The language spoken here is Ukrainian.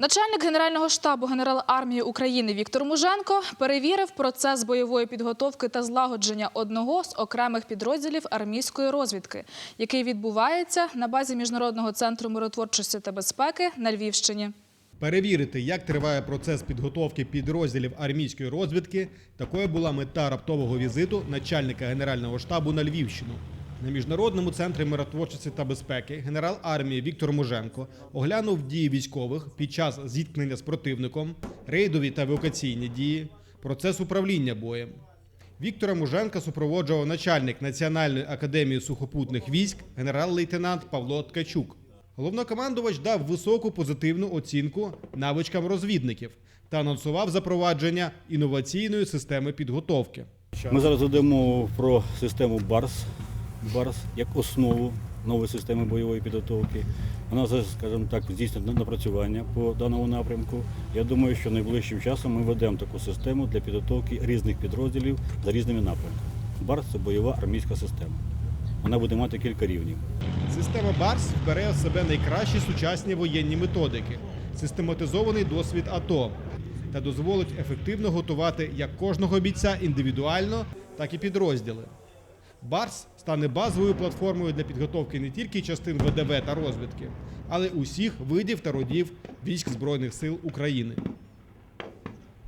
Начальник Генерального штабу генерал армії України Віктор Муженко перевірив процес бойової підготовки та злагодження одного з окремих підрозділів армійської розвідки, який відбувається на базі міжнародного центру миротворчості та безпеки на Львівщині. Перевірити, як триває процес підготовки підрозділів армійської розвідки, такою була мета раптового візиту начальника Генерального штабу на Львівщину. На міжнародному центрі миротворчості та безпеки генерал армії Віктор Муженко оглянув дії військових під час зіткнення з противником, рейдові та евакуаційні дії, процес управління боєм. Віктора Муженка супроводжував начальник Національної академії сухопутних військ генерал-лейтенант Павло Ткачук. Головнокомандувач дав високу позитивну оцінку навичкам розвідників та анонсував запровадження інноваційної системи підготовки. Ми зараз ведемо про систему БАРС, БАРС як основу нової системи бойової підготовки. Вона скажімо так, здійснює напрацювання по даному напрямку. Я думаю, що найближчим часом ми ведемо таку систему для підготовки різних підрозділів за різними напрямками. БАРС це бойова армійська система. Вона буде мати кілька рівнів. Система БАРС вбере в себе найкращі сучасні воєнні методики, систематизований досвід АТО та дозволить ефективно готувати як кожного бійця індивідуально, так і підрозділи. БАРС стане базовою платформою для підготовки не тільки частин ВДВ та розвідки, але й усіх видів та родів військ Збройних сил України.